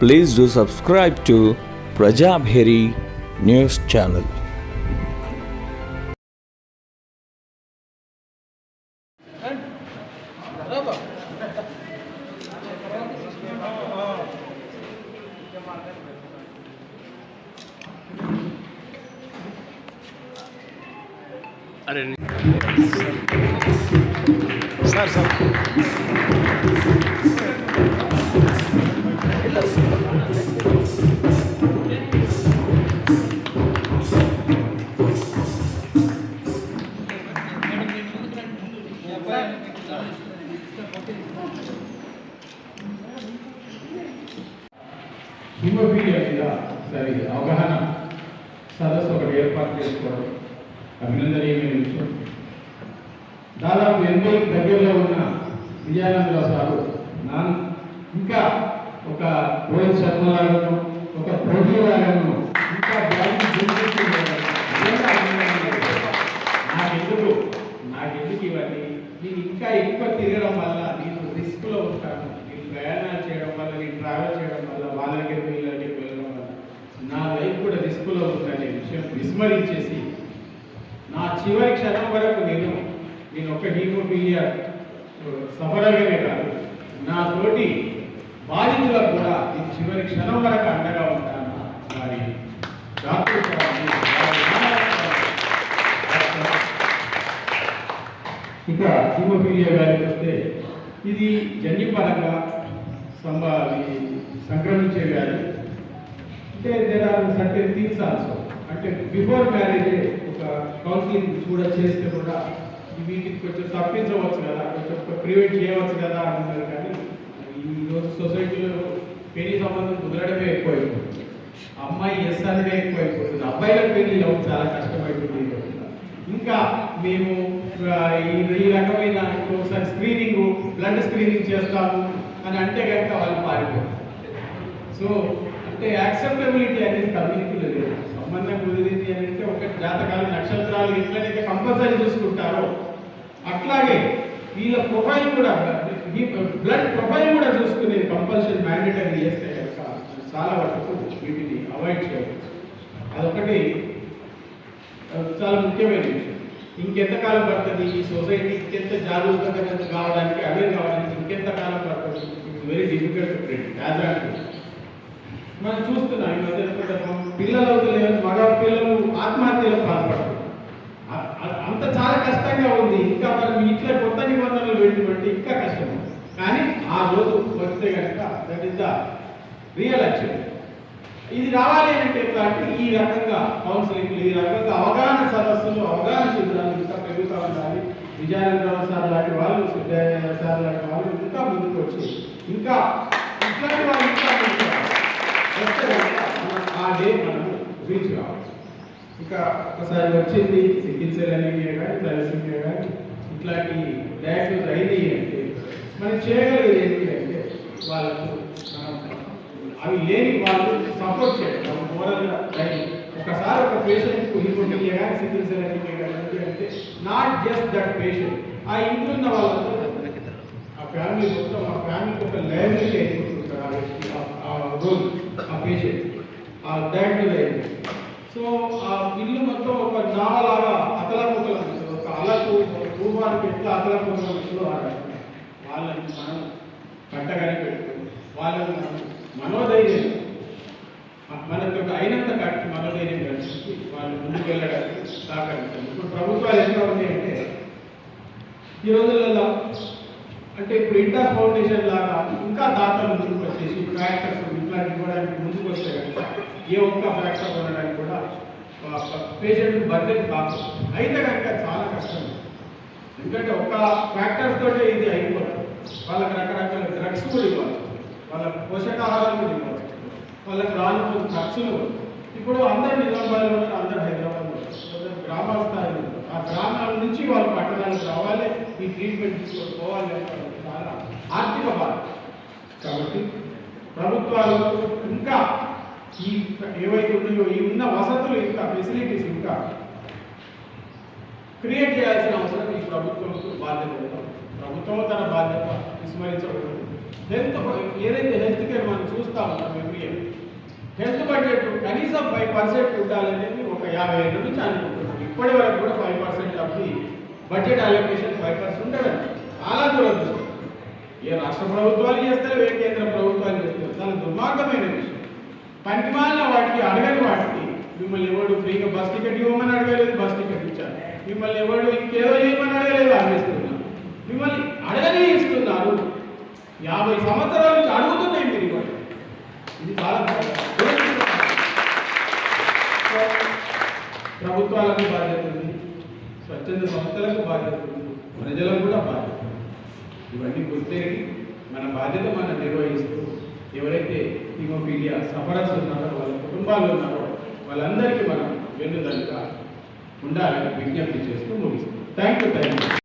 please do subscribe to Prajabheri News Channel. अरे sir haemophilia మీద సరి అవగాహన సదస్సు ఒకటి ఏర్పాటు చేసుకోవడం అభినందనీయమైన విషయం. దాదాపు ఎనభై దగ్గరలో ఉన్న విజయానందరావు సారు నా ఇంకా ఒక రోహిత్ శర్మ లాగాను ఒక కోహ్లీ లాగాను ఇంకా నాకెందుకు? నాకెందుకు ఇవన్నీ? నేను ఇంకా ఎక్కువ తిరగడం వల్ల నేను రిస్క్లో ఉంటాను. నేను ప్రయాణాలు చేయడం వల్ల నేను ట్రావెల్ చేయడం వల్ల వాళ్ళకి దగ్గరికి వీళ్ళ దగ్గరికి వెళ్ళడం వల్ల నా లైఫ్ కూడా రిస్క్లో ఉందనే విషయం విస్మరించేసి నా చివరి క్షణం వరకు నేను నేను ఒక హీమోఫీలియా సఫలమే కాదు నా తోటి బాధితులకు కూడా ఈ చివరి క్షణం వరకు అండగా ఉంటాను మరి డాక్టర్ ఇక హీమోఫీలియా వ్యాధికి వస్తే ఇది జన్యుపరంగా సంభా సంక్రమించే వ్యాధి. అంటే there are certain things also అంటే బిఫోర్ మ్యారేజ్ ఒక కౌన్సిలింగ్ కూడా చేస్తే కూడా వీటికి కొంచెం తప్పించవచ్చు కదా కొంచెం ప్రివెంట్ చేయవచ్చు కదా అంటున్నారు కానీ ఈరోజు సొసైటీలో పెళ్ళి సంబంధం కుదరడమే ఎక్కువైపోతుంది అమ్మాయి ఎస్ అనడే ఎక్కువైపోతుంది. అబ్బాయిలకు పెళ్ళి చాలా కష్టమైపోతుంది. ఇంకా మేము ఈ రకమైన ఒకసారి స్క్రీనింగ్ బ్లడ్ స్క్రీనింగ్ చేస్తాము అని అంటే కనుక వాళ్ళు పారిపోతారు సో అంటే యాక్సెప్టబిలిటీ అనేది కమ్యూనిటీలో లేదు. సంబంధం కుదిరింది అని అంటే ఒక జాతకాలు నక్షత్రాలు ఎట్లయితే కంపల్సరీ చూసుకుంటారో అట్లాగే వీళ్ళ ప్రొఫైల్ కూడా బ్లడ్ ప్రొఫైల్ కూడా చూసుకునేది కంపల్సరీ మ్యాండేటరీ చేస్తే కనుక చాలా వరకు వీటిని అవాయిడ్ చేయవచ్చు అదొకటి. చాలా ముఖ్యమైన విషయం. ఇంకెంతకాలం పడుతుంది? ఈ సొసైటీ ఇంకెంత జాగరూకత కావడానికి అవేర్ కావడానికి ఇంకెంత కాలం పడుతుంది? Very difficult to predict as మనం చూస్తున్నాం ఈ మధ్య పిల్లలు మగ పిల్లలు ఆత్మహత్యలకు పాల్పడతారు అంత చాలా కష్టంగా ఉంది. ఇంకా మనం ఇట్లా కొత్త నిబంధనలు పెట్టినట్టు ఇంకా కష్టం. కానీ ఆ రోజు వస్తే కనుక that is the real achieve ఇది రావాలి అంటే ఎట్లా అంటే ఈ రకంగా కౌన్సిలింగ్ ఈ రకంగా అవగాహన సదస్సులు అవగాహన శిబిరాలు ఇంకా పెరుగుతూ ఉండాలి. విజయానందరావు సార్ లాంటి వాళ్ళు సిద్ధయ్య సార్ లాంటి వాళ్ళు ఇంకా ముందుకు వచ్చి ఇంకా ఇట్లాంటి వాళ్ళు ఇంకా ఆ డే మనము రీచ్ కావచ్చు ఇంకా ఒకసారి వచ్చింది సికిల్ సెల్ అనేమియా కానీ తలసీమియా కానీ ఇట్లాంటి డయాగ్నోస్ అయింది అంటే మనం చేయగలిగేది ఏంటి అంటే వాళ్ళకు అవి లేని వాళ్ళు సపోర్ట్ చేయడం మోరల్గా ట్రైనింగ్ ఒకసారి ఒక పేషెంట్కు హిమోఫిలియా కానీ సికిల్ సెల్ అనేమియా కానీ అంటే నాట్ జస్ట్ దట్ పేషెంట్ ఆ ఇంట్లో ఉన్న వాళ్ళతో ఆ ఫ్యామిలీ మొత్తం ఆ ఫ్యామిలీకి ఒక లైబ్రరీ అయిపోతుంది ఆ వ్యక్తి ఆ- ఆ ఆ పేషెంట్ ఆ డయాగ్నోజ్ లైన్ సో ఆ ఇల్లు మొత్తం ఒక నావలాగా అతలాకుతలం ఒక అలకు రూపానికి ఎట్లా అతలాకుతలం ఉంటుందో ఆ వాళ్ళని మనం కట్టగానే పెట్టుకుని వాళ్ళని మనం మనోధైర్యం మనకు అయినంత కట్టి మనోధైర్యం కలిసి వాళ్ళు ముందుకు వెళ్ళడానికి సహకరించాలి ఇప్పుడు ప్రభుత్వాలు ఎట్లా ఉన్నాయంటే ఈ రోజులలో అంటే ఇప్పుడు ఇంటర్ ఫౌండేషన్ లాగా ఇంకా దాతలు ముందుకు వచ్చేసి ఫ్యాక్టర్స్ ఇట్లాంటి ఇవ్వడానికి ముందుకు వస్తే కనుక ఏ ఒక్క ఫ్యాక్టర్ కొనడానికి కూడా పేషెంట్ బడ్జెట్ కాదు. అయితే కనుక చాలా కష్టం. ఎందుకంటే ఒక ఫ్యాక్టర్స్ తోటే ఇది అయిపోతుంది. వాళ్ళకి రకరకాల డ్రగ్స్ కూడా ఇవ్వాలి. వాళ్ళకి పోషకాహారాలు కూడా ఇవ్వాలి. వాళ్ళకి రాను ఖర్చులు ఇప్పుడు అందరు నిజామాబాద్లో ఉన్నారు అందరు హైదరాబాద్లో గ్రామ గ్రామాల స్థాయిలో ఆ గ్రామాల నుంచి వాళ్ళు పట్టణాలకు రావాలి ఈ ట్రీట్మెంట్ తీసుకొని పోవాలి అంటే చాలా ఆర్థిక బాధ. కాబట్టి ప్రభుత్వాలు ఇంకా ఈ ఏవైతే ఉన్నాయో ఈ ఉన్న వసతులు ఇంకా ఫెసిలిటీస్ ఇంకా క్రియేట్ చేయాల్సిన అవసరం ఈ ప్రభుత్వం బాధ్యత ప్రభుత్వం తన బాధ్యత విస్మరించకూడదు. హెల్త్ ఏదైతే హెల్త్ కేర్ మనం చూస్తా చెప్తా ఉన్నాం ఎంబీఏ హెల్త్ బడ్జెట్ కనీసం ఫైవ్ పర్సెంట్ ఉండాలనేది ఒక యాభై ఏళ్ళ నుంచి అనుకుంటున్నాం. ఇప్పటి వరకు కూడా five percent of budget allocation five percent ఉండడం చాలా దురదృష్టం ఏ రాష్ట్ర ప్రభుత్వాలు చేస్తారు ఏ కేంద్ర ప్రభుత్వాలు చేస్తారు చాలా దుర్మార్గమైన విషయం. పనికిమాలిన వాటికి అడగని వాటికి. మిమ్మల్ని ఎవడు ఫ్రీగా బస్ టికెట్ ఇవ్వమని అడగలేదు బస్ టికెట్ ఇచ్చారు మిమ్మల్ని ఎవడు ఇంకేదో చేయమని అడగలేదు ఆశిస్తున్నారు మిమ్మల్ని అడగనే ఇస్తున్నారు. యాభై సంవత్సరాల నుంచి అడుగుతున్నాయి మీరు ఇవ్వండి ఇది చాలా ప్రభుత్వాలకు బాధ్యత ఉంది. స్వచ్ఛంద సంస్థలకు బాధ్యత ఉంది. ప్రజలకు కూడా బాధ్యత ఇవన్నీ గుర్తెరిగి మన బాధ్యత మనం నిర్వహిస్తూ ఎవరైతే హిమోఫీలియా సఫరర్స్ ఉన్నారో వాళ్ళ కుటుంబాలు ఉన్నారో వాళ్ళందరికీ మనం వెన్నుదలుగా ఉండాలని విజ్ఞప్తి చేస్తూ ముగిస్తాం థ్యాంక్ యూ థ్యాంక్ యూ